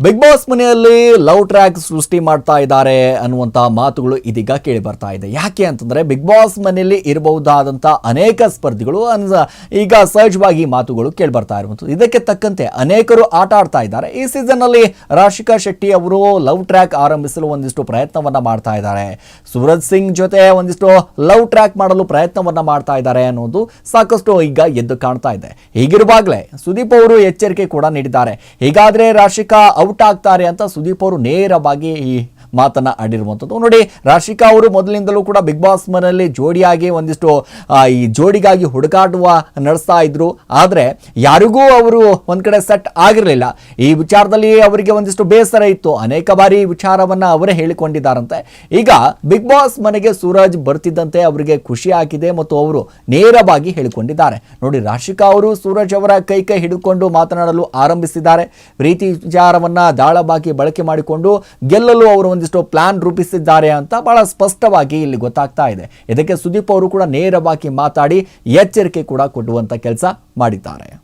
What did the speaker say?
Big Boss ಮನೆಯಲ್ಲಿ love track ಸೃಷ್ಟಿ ಮಾಡ್ತಾ ಇದ್ದಾರೆ ಅನ್ನುವಂಥ ಮಾತುಗಳು ಇದೀಗ ಕೇಳಿ ಬರ್ತಾ ಇದೆ. ಯಾಕೆ ಅಂತಂದ್ರೆ ಬಿಗ್ ಬಾಸ್ ಮನೆಯಲ್ಲಿ ಇರಬಹುದಾದಂಥ ಅನೇಕ ಸ್ಪರ್ಧಿಗಳು ಅನ್ಸ- ಈಗ ಸಹಜವಾಗಿ ಮಾತುಗಳು ಕೇಳಿ ಬರ್ತಾ ಇರುವಂಥದ್ದು. ಇದಕ್ಕೆ ತಕ್ಕಂತೆ ಅನೇಕರು ಆಟ ಆಡ್ತಾ ಇದ್ದಾರೆ. ಈ ಸೀಸನ್ ಅಲ್ಲಿ ರಾಶಿಕಾ ಶೆಟ್ಟಿ ಅವರು ಲವ್ ಟ್ರ್ಯಾಕ್ ಆರಂಭಿಸಲು ಒಂದಿಷ್ಟು ಪ್ರಯತ್ನವನ್ನ ಮಾಡ್ತಾ ಇದ್ದಾರೆ. ಸೂರಜ್ ಸಿಂಗ್ ಜೊತೆ ಒಂದಿಷ್ಟು ಲವ್ ಟ್ರ್ಯಾಕ್ ಮಾಡಲು ಪ್ರಯತ್ನವನ್ನ ಮಾಡ್ತಾ ಇದ್ದಾರೆ ಅನ್ನೋದು ಸಾಕಷ್ಟು ಈಗ ಎದ್ದು ಕಾಣ್ತಾ ಇದೆ. ಹೀಗಿರುವಾಗಲೇ ಸುದೀಪ್ ಅವರು ಎಚ್ಚರಿಕೆ ಕೂಡ ನೀಡಿದ್ದಾರೆ. ಹೀಗಾದ್ರೆ ರಾಶಿಕಾ ಔಟ್ ಆಗ್ತಾರೆ ಅಂತ ಸುದೀಪ್ ಅವರು ನೇರವಾಗಿ ಈ ಮಾತನ್ನ ಆಡಿರುವಂಥದ್ದು. ನೋಡಿ, ರಾಶಿಕಾ ಅವರು ಮೊದಲಿಂದಲೂ ಕೂಡ ಬಿಗ್ ಬಾಸ್ ಮನೆಯಲ್ಲಿ ಜೋಡಿಯಾಗಿ ಒಂದಿಷ್ಟು ಈ ಜೋಡಿಗಾಗಿ ಹುಡುಕಾಟುವ ನಡೆಸ್ತಾ ಇದ್ರು. ಆದರೆ, ಯಾರಿಗೂ ಅವರು ಒಂದು ಕಡೆ ಸೆಟ್ ಆಗಿರಲಿಲ್ಲ. ಈ ವಿಚಾರದಲ್ಲಿ ಅವರಿಗೆ ಒಂದಿಷ್ಟು ಬೇಸರ ಇತ್ತು. ಅನೇಕ ಬಾರಿ ವಿಚಾರವನ್ನ ಅವರೇ ಹೇಳಿಕೊಂಡಿದ್ದಾರಂತೆ. ಈಗ ಬಿಗ್ ಬಾಸ್ ಮನೆಗೆ ಸೂರಜ್ ಬರ್ತಿದ್ದಂತೆ ಅವರಿಗೆ ಖುಷಿ ಆಗಿದೆ ಮತ್ತು ಅವರು ನೇರವಾಗಿ ಹೇಳಿಕೊಂಡಿದ್ದಾರೆ. ನೋಡಿ, ರಾಶಿಕಾ ಅವರು ಸೂರಜ್ ಅವರ ಕೈ ಕೈ ಹಿಡಿದುಕೊಂಡು ಮಾತನಾಡಲು ಆರಂಭಿಸಿದ್ದಾರೆ. ಪ್ರೀತಿ ವಿಚಾರವನ್ನ ದಾಳವಾಗಿ ಬಳಕೆ ಮಾಡಿಕೊಂಡು ಗೆಲ್ಲಲು ಅವರು ಒಂದಿಷ್ಟು ಪ್ಲಾನ್ ರೂಪಿಸಿದ್ದಾರೆ ಅಂತ ಬಹಳ ಸ್ಪಷ್ಟವಾಗಿ ಇಲ್ಲಿ ಗೊತ್ತಾಗ್ತಾ ಇದೆ. ಇದಕ್ಕೆ ಸುದೀಪ್ ಅವರು ಕೂಡ ನೇರವಾಗಿ ಮಾತಾಡಿ ಎಚ್ಚರಿಕೆ ಕೂಡ ಕೊಡುವಂತ ಕೆಲಸ ಮಾಡಿದ್ದಾರೆ.